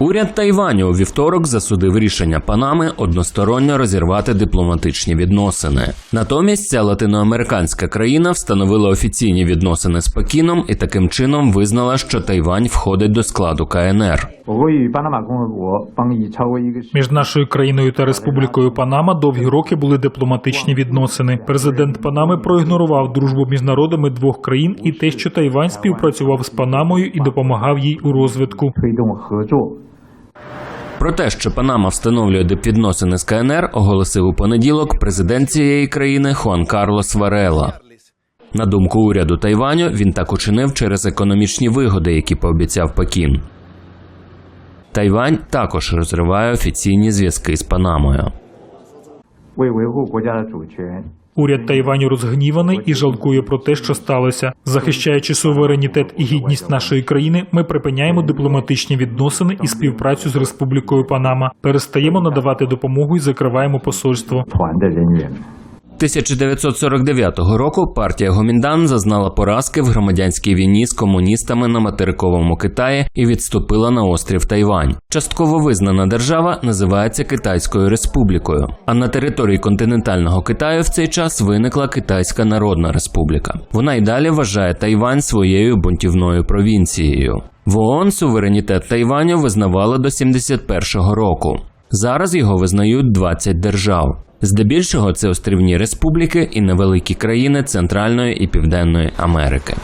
Уряд Тайваню у вівторок засудив рішення Панами односторонньо розірвати дипломатичні відносини. Натомість ця латиноамериканська країна встановила офіційні відносини з Пекіном і таким чином визнала, що Тайвань входить до складу КНР. Між нашою країною та республікою Панама довгі роки були дипломатичні відносини. Президент Панами проігнорував дружбу між народами двох країн і те, що Тайвань співпрацював з Панамою і допомагав їй у розвитку. Про те, що Панама встановлює підносини з КНР, оголосив у понеділок президент цієї країни Хуан Карлос Варела. На думку уряду Тайваню, він так учинив через економічні вигоди, які пообіцяв Пекін. Тайвань також розриває офіційні зв'язки з Панамою. 为维护国家的主权， Уряд Тайваню розгніваний і жалкує про те, що сталося. Захищаючи суверенітет і гідність нашої країни, ми припиняємо дипломатичні відносини і співпрацю з Республікою Панама, перестаємо надавати допомогу і закриваємо посольство. 1949 року партія Гоміндан зазнала поразки в громадянській війні з комуністами на материковому Китаї і відступила на острів Тайвань. Частково визнана держава називається Китайською республікою. А на території континентального Китаю в цей час виникла Китайська Народна Республіка. Вона й далі вважає Тайвань своєю бунтівною провінцією. В ООН суверенітет Тайваню визнавала до 71-го року. Зараз його визнають 20 держав. Здебільшого це острівні республіки і невеликі країни Центральної і Південної Америки.